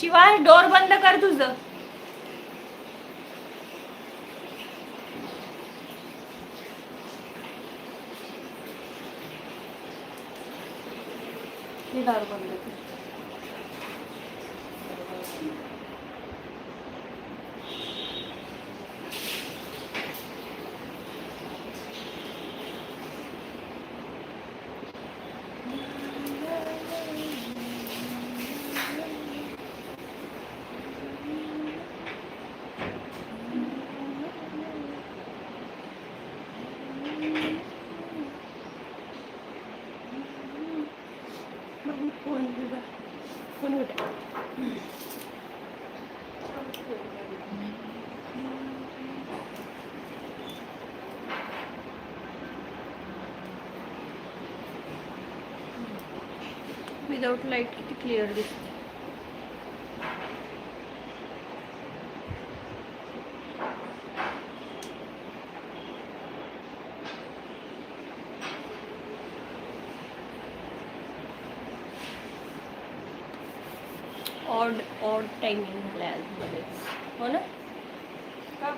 शिवाय डोर बंद कर तुझं. हे दार बंद कर. कोण होत्या विदाउट लाइट किती क्लिअर दिसते ऑड ऑड टायमिंग झालं आहे आज बरेच हो ना का?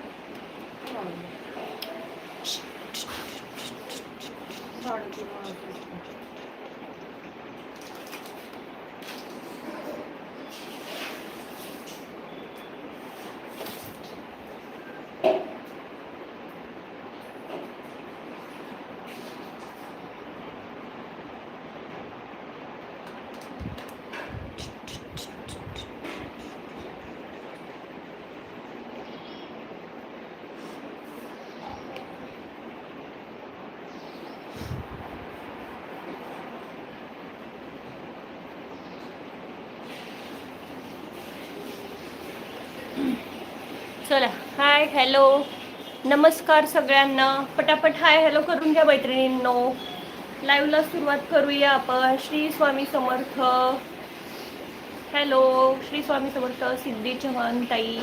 साडेतीन वाजले. चला. हाय हॅलो नमस्कार सगळ्यांना. पटापट हाय हॅलो करून घ्या मैत्रिणींनो. लाईव्हला सुरुवात करूया आपण. श्री स्वामी समर्थ. हॅलो श्री स्वामी समर्थ सिद्धी चव्हाण ताई.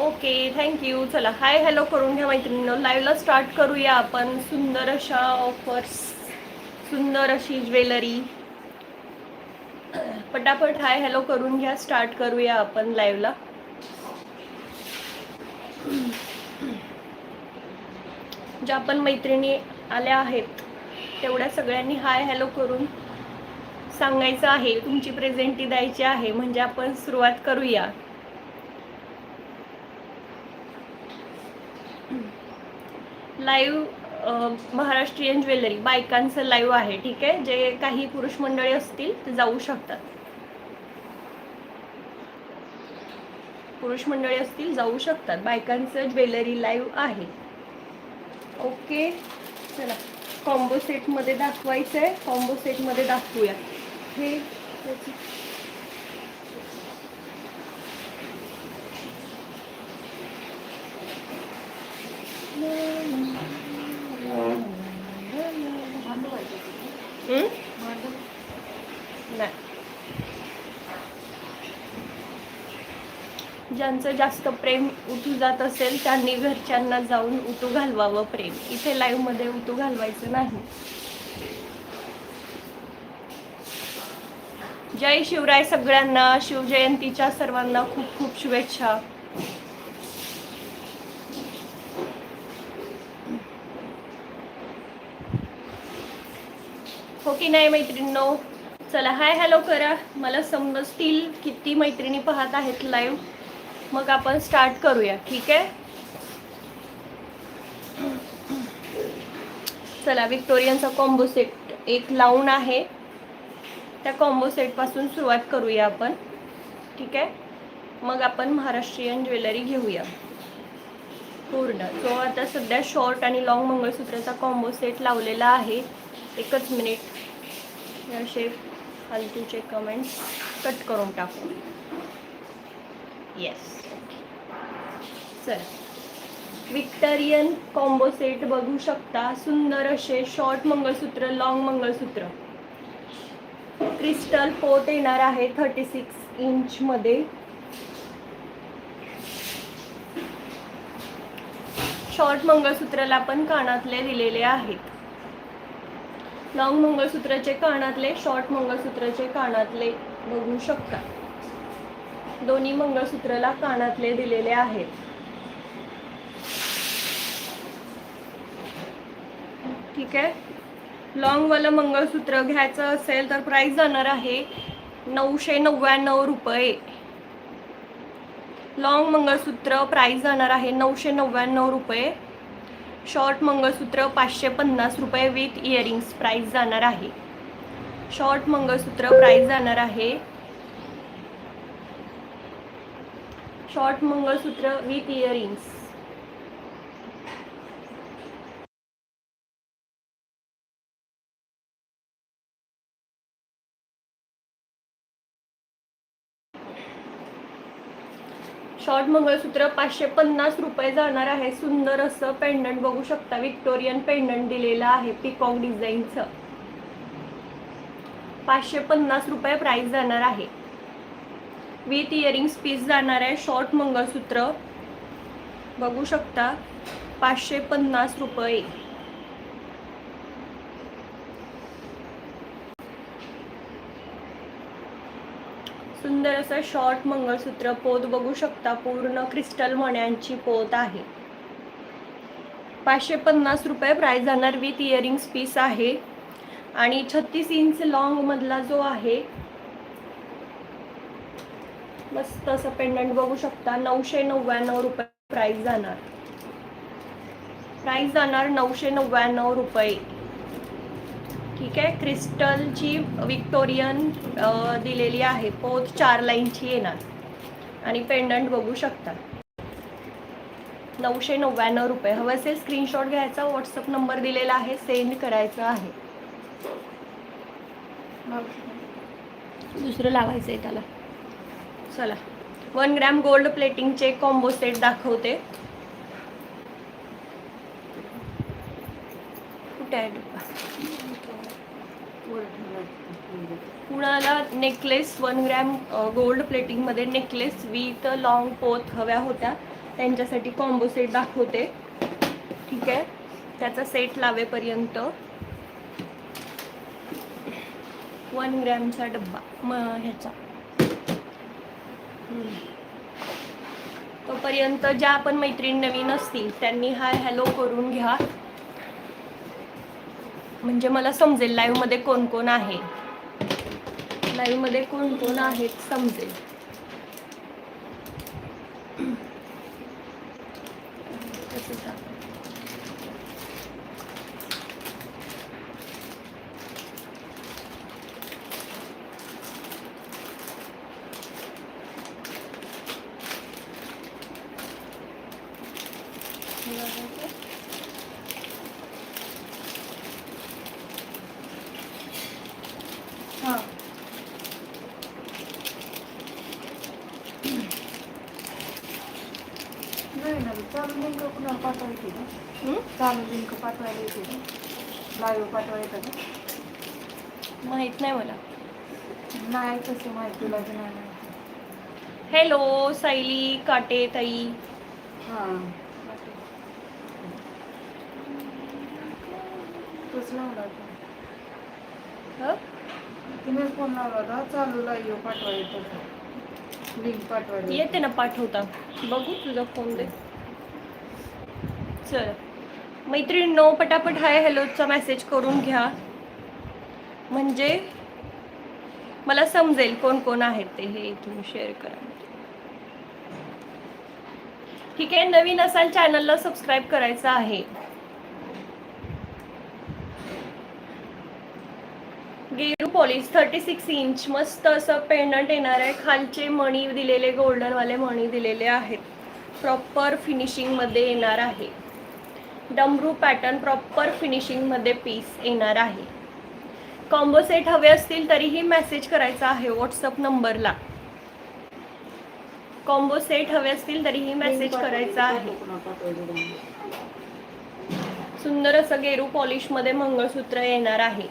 ओके थँक्यू चला हाय हॅलो करून घ्या मैत्रिणींनो. लाईव्हला स्टार्ट करूया आपण. सुंदर अशा ऑफर्स सुंदर अशी ज्वेलरी पटापट हाय हॅलो करून घ्या स्टार्ट करूया आपण लाईव्हला ज्या पण मैत्रिणी आल्या आहेत तेवढ्या सगळ्यांनी हाय हॅलो करून सांगायचं आहे तुमची प्रेझेंटी द्यायची आहे म्हणजे आपण सुरुवात करूया. लाईव्ह महाराष्ट्रीयन ज्वेलरी बायकांचं लाईव्ह आहे ठीक आहे? जे काही पुरुष मंडळी असतील ते जाऊ शकतात. पुरुष मंडळी असतील जाऊ शकतात. बायकांचं ज्वेलरी लाईव्ह आहे. ओके? चला कॉम्बो सेटमध्ये दाखवायचं आहे कॉम्बो सेटमध्ये दाखवूया. हे त्याची- भांडं पाहिजे तुला? हं? भांडं? नाही ज्यांचं जास्त प्रेम उतू जात असेल त्यांनी घरच्यांना जाऊन उतू घालवावं प्रेम. इथे लाईव्हमध्ये उतू घालवायचं नाही. जय शिवराय सगळ्यांना. शिवजयंतीच्या सर्वांना खूप खूप शुभेच्छा. हो की नाही मैत्रिणींनो? चला हाय हॅलो करा. मला समजतील किती मैत्रिणी पाहत आहेत लाईव्ह मग आपण स्टार्ट करूया ठीक आहे? चला विक्टोरियनचा कॉम्बो सेट एक लावून आहे. त्या कॉम्बो सेटपासून सुरुवात करूया आपण ठीक आहे? मग आपण महाराष्ट्रीयन ज्वेलरी घेऊया. पूर्ण. तो आता सध्या शॉर्ट आणि लॉंग मंगळसूत्राचा कॉम्बो सेट लावलेला आहे. एकच मिनिट असे फालतूचे कमेंट्स कट करून टाकू. येस चला. विक्टोरियन कॉम्बो सेट बघू शकता. सुंदर असे short mangalsutra long mangalsutra. Crystal पोत येणार आहे थर्टी सिक्स इंच मध्ये. शॉर्ट मंगळसूत्राला पण कानातले दिलेले आहेत. लॉंग मंगळसूत्राचे कानातले शॉर्ट मंगळसूत्राचे कानातले बघू शकता. दोन्ही मंगळसूत्राला कानातले दिलेले आहेत. ठीक आहे. लॉंगवालं मंगळसूत्र घ्यायचं असेल तर प्राईस जाणार आहे नऊशे नव्याण्णव रुपये. लॉंग मंगळसूत्र प्राईस जाणार आहे नऊशे नव्याण्णव रुपये. शॉर्ट मंगळसूत्र पाचशे पन्नास रुपये विथ इयरिंग्स प्राईस जाणार आहे. शॉर्ट मंगळसूत्र प्राईस जाणार आहे. Short mangalsutra with earrings short mangalsutra पाचशे पन्नास रुपये जाणार आहे. सुंदर असं पेंडंट बघू शकता. विक्टोरियन पेंडंट दिलेलं आहे पिकॉक डिझाईनचं पाचशे पन्नास रुपये प्राइस जाणार आहे. विथ इयरिंग्स पीस जाणार आहे. शॉर्ट मंगळसूत्र. बघू शकता. पाचशे पन्नास रुपये. सुंदर असं शॉर्ट मंगळसूत्र पोत बघू शकता. पूर्ण क्रिस्टल मण्यांची पोत आहे. पाचशे पन्नास रुपये प्राइस जाणार विथ इयरिंग्स पीस आहे. आणि छत्तीस इंच लॉंग मधला जो आहे मस्त असं पेंडंट बघू शकता. नऊशे नव्याण्णव रुपये प्राइस जाणार. प्राइस जाणार नऊशे नव्याण्णव रुपये. ठीक आहे. क्रिस्टलची विक्टोरियन दिलेली आहे. पोत चार लाईनची येणार. आणि पेंडंट बघू शकता. नऊशे नव्याण्णव रुपये. हवं असेल स्क्रीनशॉट घ्यायचा. व्हॉट्सअप नंबर दिलेला आहे. सेंड करायचा आहे. दुसरं लावायचं आहे त्याला. चला. वन ग्रॅम गोल्ड प्लेटिंगचे कॉम्बो सेट दाखवते. कुठे आहे कुणाला नेकलेस वन ग्रॅम गोल्ड प्लेटिंगमध्ये नेकलेस विथ लॉंग पोत हव्या होत्या. त्यांच्यासाठी कॉम्बो सेट दाखवते. ठीक आहे? त्याचा सेट लावेपर्यंत. वन ग्रॅमचा डब्बा. म ह्याचा. तोपर्यंत ज्या आपण मैत्रीण नवीन असतील त्यांनी हाय हॅलो करून घ्या. म्हणजे मला समजेल लाईव्हमध्ये कोण कोण आहे. लाईव्हमध्ये कोण कोण आहेत समजेल तसंच आहे. हा. नाही ना चालू लिंक कुणाला पाठवायची ना? हम्म? चालू लिंक पाठवायला येते. ना लाईव्ह पाठवायचं का माहीत नाही मला. नाही तसं माहिती तुला की नाही माहिती. हॅलो सायली काटे ताई. हां. तोच लावला होता. हं? तिनेच फोन लावला होता. चालू लाईव्ह पाठवायचं लिंक पाठवायला येते ना पाठवता. बघू तुझा फोन दे. चल. मैत्रिणींनो पटापट हाय हॅलोचा मेसेज करून घ्या. म्हणजे मला समजेल कोण कोण आहेत ते हे इथून शेअर करा. ठीक आहे नवीन असाल चॅनलला सबस्क्राईब करायचं आहे गेरू पॉलिश थर्टी सिक्स इंच मस्त असं पेंडंट येणार आहे. खालचे मणी दिलेले गोल्डनवाले मणी दिलेले आहेत. प्रॉपर फिनिशिंगमध्ये येणार आहे. डमरू पॅटर्न प्रॉपर फिनिशिंगमध्ये पीस येणार आहे. कॉम्बो सेट हवे असतील तरीही मेसेज करायचा आहे व्हॉट्सअप नंबरला कॉम्बो सेट हवे असतील तरीही मेसेज करायचा आहे. सुंदर असं गेरू पॉलिशमध्ये मंगळसूत्र येणार आहे.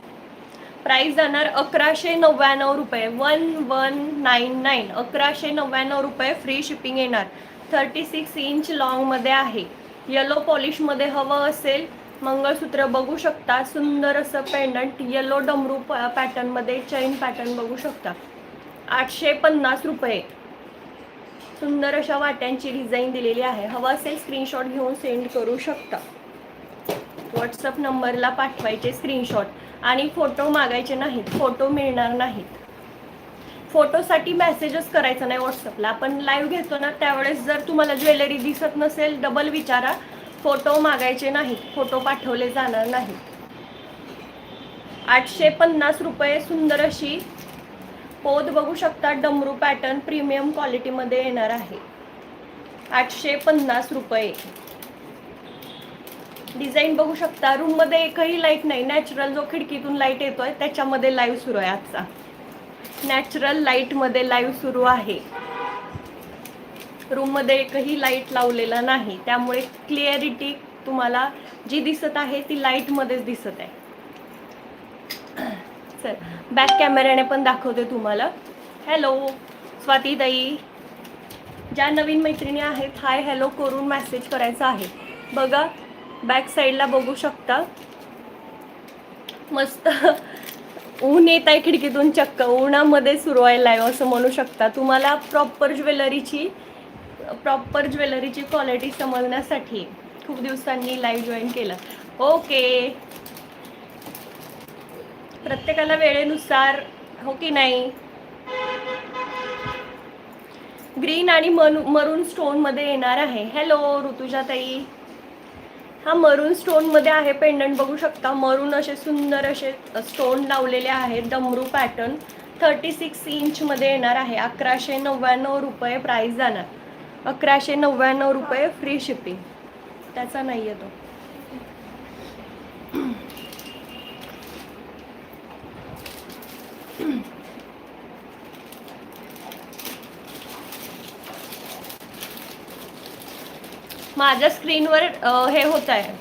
प्राईस जाणार अकराशे नव्याण्णव रुपये. One one nine nine. अकराशे नव्याण्णव रुपये फ्री शिपिंग येणार. थर्टी सिक्स इंच लॉंगमध्ये आहे. येलो पॉलिशमध्ये हवं असेल मंगळसूत्र बघू शकता. सुंदर असं पेंडंट येलो डमरू प पॅटर्नमध्ये चैन पॅटर्न बघू शकता. आठशे पन्नास रुपये. सुंदर अशा वाट्यांची डिझाईन दिलेली आहे. हवं असेल स्क्रीनशॉट घेऊन सेंड करू शकता. व्हॉट्सअप नंबरला पाठवायचे स्क्रीनशॉट आणि फोटो मागायचे नाहीत फोटो मिळणार नाहीत. फोटोसाठी मेसेजच करायचा नाही व्हॉट्सअपला आपण लाईव्ह घेतो ना त्यावेळेस जर तुम्हाला ज्वेलरी दिसत नसेल डबल विचारा. फोटो मागायचे नाहीत फोटो पाठवले जाणार नाहीत. आठशे पन्नास रुपये सुंदर अशी पोत बघू शकता डमरू पॅटर्न प्रीमियम क्वालिटीमध्ये येणार आहे. आठशे पन्नास रुपये. डिझाईन बघू शकता. रूममध्ये एकही लाइट नाही. नॅचरल जो खिडकीतून लाइट येतोय त्याच्यामध्ये लाईव्ह सुरू आहे आजचा. नॅचरल लाईटमध्ये लाईव्ह सुरू आहे. रूममध्ये एकही लाइट लावलेला नाही. त्यामुळे क्लिअरिटी तुम्हाला जी दिसत आहे ती लाईटमध्येच दिसत आहे. सर बॅक कॅमेऱ्याने पण दाखवते तुम्हाला. हॅलो स्वातीताई ज्या नवीन मैत्रिणी आहेत हाय हॅलो करून मेसेज करायचा आहे. बघा बॅक साईडला बघू शकता. मस्त ऊन येत आहे खिडकीतून चक्क. उन्हामध्ये सुरू आहे असं म्हणू शकता. तुम्हाला प्रॉपर ज्वेलरीची प्रॉपर ज्वेलरीची क्वालिटी समजण्यासाठी खूप दिवसांनी लाईव्ह जॉईन केलं. ओके प्रत्येकाला वेळेनुसार हो की नाही? ग्रीन आणि मरू मरून स्टोनमध्ये येणार आहे. हॅलो ऋतुजाताई. हा मरून स्टोनमध्ये आहे पेंडंट बघू शकता. मरून असे सुंदर असे स्टोन लावलेले आहेत. डमरू पॅटर्न थर्टी सिक्स इंचमध्ये येणार आहे. अकराशे नव्याण्णव रुपये प्राईस जाणार. अकराशे नव्याण्णव रुपये फ्री शिपिंग त्याचा नाही आहे तो. माझ्या स्क्रीनवर हे होत आहे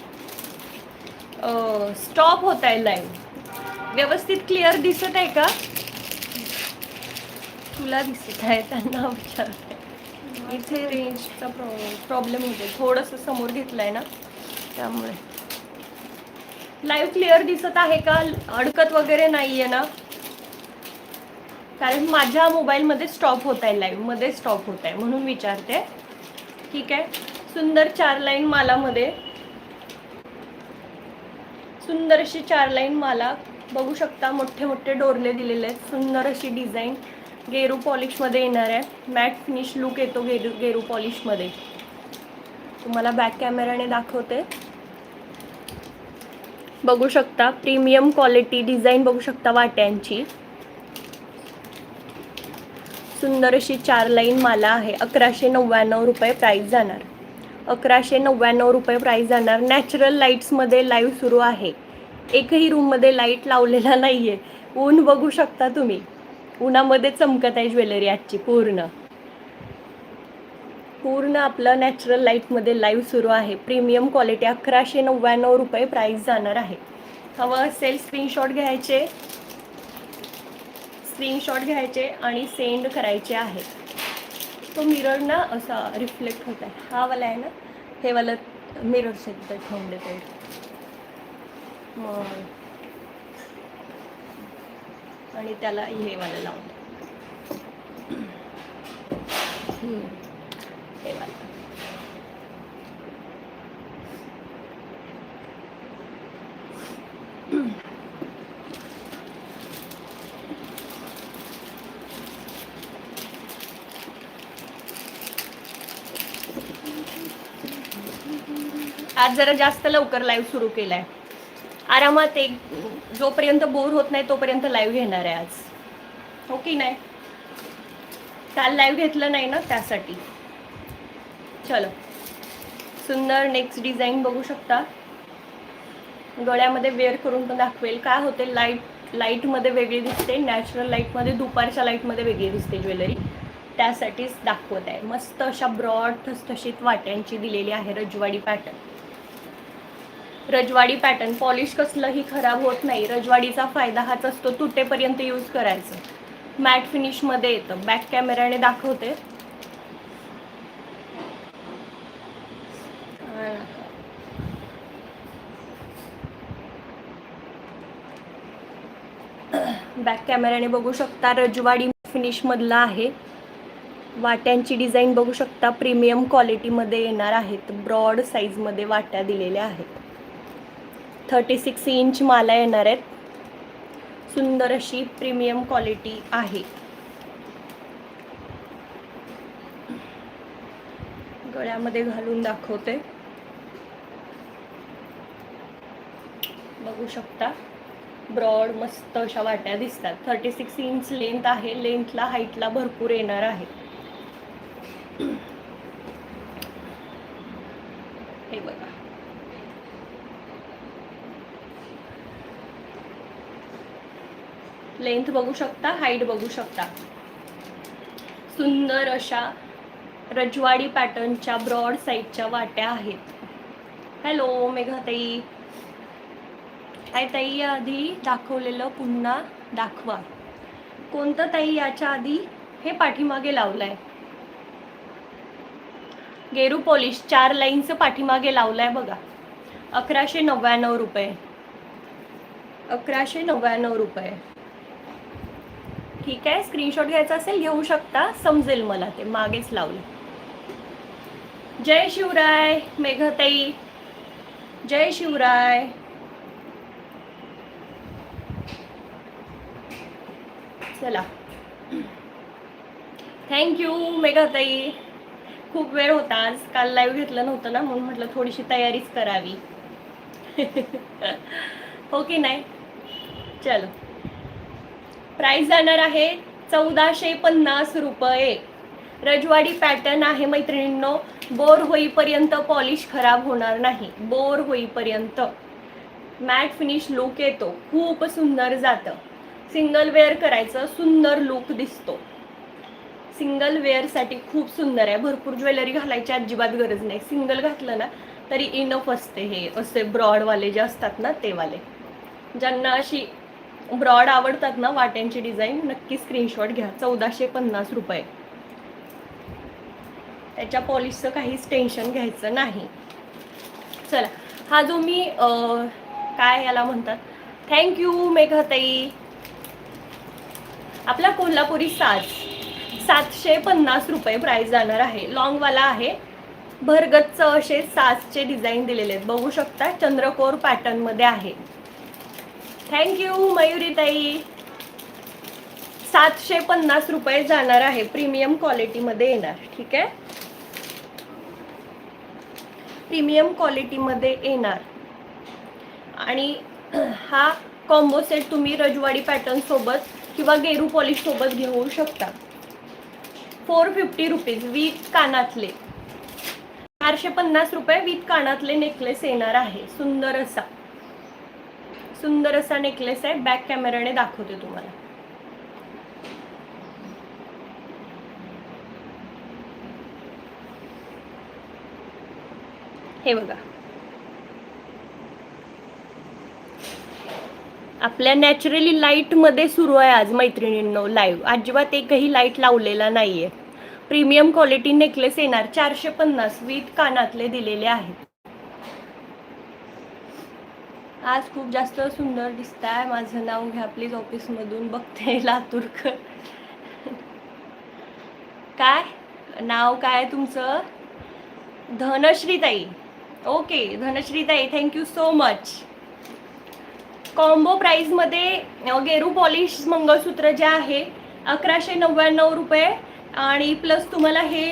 स्टॉप होत आहे लाईव्ह व्यवस्थित क्लिअर दिसत आहे का? तुला दिसत आहे त्यांना विचारते. इथे रेंजचा प्रॉ प्रॉब्लेम होते थोडंसं समोर घेतलंय ना त्यामुळे. लाईव्ह क्लिअर दिसत आहे का? अडकत वगैरे नाही आहे ना? कारण माझ्या मोबाईलमध्ये स्टॉप होत आहे लाईव्हमध्ये स्टॉप होत आहे म्हणून विचारते. ठीक आहे? सुंदर चार लाईन मालामध्ये. सुंदर अशी चार लाईन माला बघू शकता मोठे मोठे डोरले दिलेले आहेत. सुंदर अशी डिझाईन गेरू पॉलिशमध्ये येणार आहे. मॅट फिनिश लुक येतो गेरू गेरू पॉलिशमध्ये. तुम्हाला बॅक कॅमेराने दाखवते. बघू शकता प्रीमियम क्वालिटी डिझाईन बघू शकता वाट्यांची. सुंदर अशी चार लाईन माला आहे. अकराशे नव्याण्णव रुपये प्राईस जाणार. अकराशे नव्याण्णव रुपये प्राईस जाणार. नॅचरल लाईट्समध्ये लाईव्ह सुरू आहे. एकही रूममध्ये लाइट लावलेला नाही आहे ऊन बघू शकता तुम्ही. उन्हामध्ये चमकत आहे ज्वेलरी आजची पूर्ण. पूर्ण आपलं नॅचरल लाईटमध्ये लाईव्ह सुरू आहे. प्रीमियम क्वालिटी अकराशे नव्याण्णव रुपये प्राईस जाणार आहे. हवं असेल स्क्रीनशॉट घ्यायचे. स्क्रीनशॉट घ्यायचे आणि सेंड करायचे आहे. तो मिरर ना असा रिफ्लेक्ट होत आहे हा वाला आहे ना हे वाला मिरर सेट ठेवून देते मग. आणि त्याला हे वाला लावून. हे वाला. आज जरा जास्त लवकर लाईव्ह सुरू केलाय. आरामात एक जोपर्यंत बोर होत नाही तोपर्यंत लाईव्ह घेणार आहे आज. हो की नाही? काल लाईव्ह घेतलं नाही ना त्यासाठी. चलो. सुंदर नेक्स्ट डिझाईन बघू शकता. गळ्यामध्ये वेअर करून पण दाखवेल. काय होते? लाइट लाईटमध्ये वेगळी दिसते. नॅचरल लाईटमध्ये दुपारच्या लाईटमध्ये वेगळी दिसते ज्वेलरी त्यासाठीच दाखवत आहे. मस्त अशा ब्रॉड ठसठशीत वाट्यांची दिलेली आहे Rajwadi pattern Rajwadi pattern polish कसलंही खराब होत नाही. रजवाडीचा फायदा हाच असतो तुटेपर्यंत यूज करायचं. मॅट फिनिशमध्ये येतं. बॅक कॅमेऱ्याने दाखवते. बॅक कॅमेऱ्याने बघू शकता रजवाडी फिनिशमधला आहे. वाट्यांची डिझाईन बघू शकता. प्रीमियम क्वालिटीमध्ये येणार आहेत. ब्रॉड साईजमध्ये वाट्या दिलेल्या आहेत. थर्टी सिक्स इंच माला येणार आहेत. सुंदर अशी प्रीमियम क्वालिटी आहे. गळ्यामध्ये घालून दाखवते. बघू शकता ब्रॉड मस्त अशा वाट्या दिसतात. थर्टी सिक्स इंच लेंथ आहे. लेंथला हाईटला भरपूर येणार आहे हे बघा लेंथ बघू शकता हाईट बघू शकता. सुंदर अशा रजवाडी पॅटर्नच्या ब्रॉड साईडच्या वाट्या आहेत. हॅलो मेघाताई. आय ताई आधी दाखवलेलं पुन्हा दाखवा. कोणतं ताई याच्या आधी हे पाठीमागे लावलंय? गेरू पॉलिश चार लाईनचं पाठीमागे लावलंय बघा. अकराशे नव्याण्णव रुपये. अकराशे नव्याण्णव रुपये. ठीक आहे. स्क्रीनशॉट घ्यायचा असेल घेऊ शकता. समजेल मला ते. मागेच लावलं. जय शिवराय मेघताई. जय शिवराय. चला. थँक्यू मेघाताई. खूप वेळ होता आज. काल लाईव्ह घेतलं नव्हतं ना म्हणून म्हटलं थोडीशी तयारीच करावी. हो की नाही चलो. प्राईस जाणार आहे चौदाशे पन्नास रुपये. रजवाडी पॅटर्न आहे मैत्रिणींनो. बोर होईपर्यंत पॉलिश खराब होणार नाही. बोर होईपर्यंत. मॅट फिनिश लुक येतो. खूप सुंदर जातं. सिंगल वेअर करायचं सुंदर लुक दिसतो. सिंगल वेअरसाठी खूप सुंदर आहे. भरपूर ज्वेलरी घालायची अजिबात गरज नाही. सिंगल घातलं ना तरी इनफ असते हे. असे ब्रॉडवाले जे असतात ना तेवाले ज्यांना अशी ब्रॉड आवडतात ना वाट्यांची डिझाईन नक्की स्क्रीनशॉट घ्या. चौदाशे पन्नास रुपये. त्याच्या पॉलिशचं काहीच टेन्शन घ्यायचं नाही. चला. हा जो मी काय याला म्हणतात? थँक्यू मेघाताई. आपला कोल्हापुरी साज. सातशे पन्नास रुपये प्राईस जाणार आहे. लॉंगवाला आहे. भरगच्च असे साजचे डिझाईन दिलेले आहेत. बघू शकता चंद्रकोर पॅटर्नमध्ये आहे. थँक्यू मयुरीताई. सातशे पन्नास रुपये जाणार आहे. प्रीमियम क्वालिटीमध्ये येणार. ठीक आहे? प्रीमियम क्वालिटीमध्ये येणार. आणि हा कॉम्बो सेट तुम्ही रजवाडी पॅटर्न सोबत किंवा गेरू पॉलिश सोबत घेऊ शकता. फोर फिफ्टी रुपीज विथ कानातले. चारशे पन्नास रुपये विथ कानातले नेकलेस येणार आहे. सुंदर असा. सुंदर असा नेकलेस आहे. बॅक कॅमेऱ्याने दाखवते तुम्हाला. हे बघा. आपल्या नॅचरली लाईटमध्ये सुरू आहे आज मैत्रिणींनो लाईव्ह अजिबात एकही लाइट लावलेला नाहीये. प्रीमियम क्वालिटी नेकलेस येणार चारशे पन्नास विथ कानातले दिलेले आहेत. आज खूप जास्त सुंदर दिसताय. माझं नाव घ्या प्लीज ऑफिसमधून बघते लातूरकर. काय? नाव काय तुमचं? धनश्रीताई. Okay धनश्रीताई thank you so much combo प्राईजमध्ये गेरू पॉलिश मंगळसूत्र जे आहे अकराशे नव्याण्णव रुपये. आणि प्लस तुम्हाला हे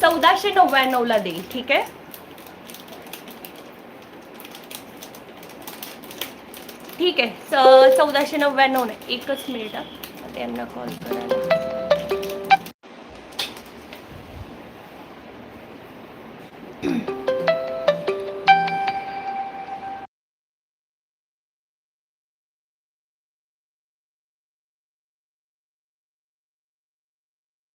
चौदाशे नव्याण्णवला देईल. ठीक आहे? ठीक आहे चौदाशे नव्याण्णव नाही एकच मिनिट हा. आता यांना कॉल करायला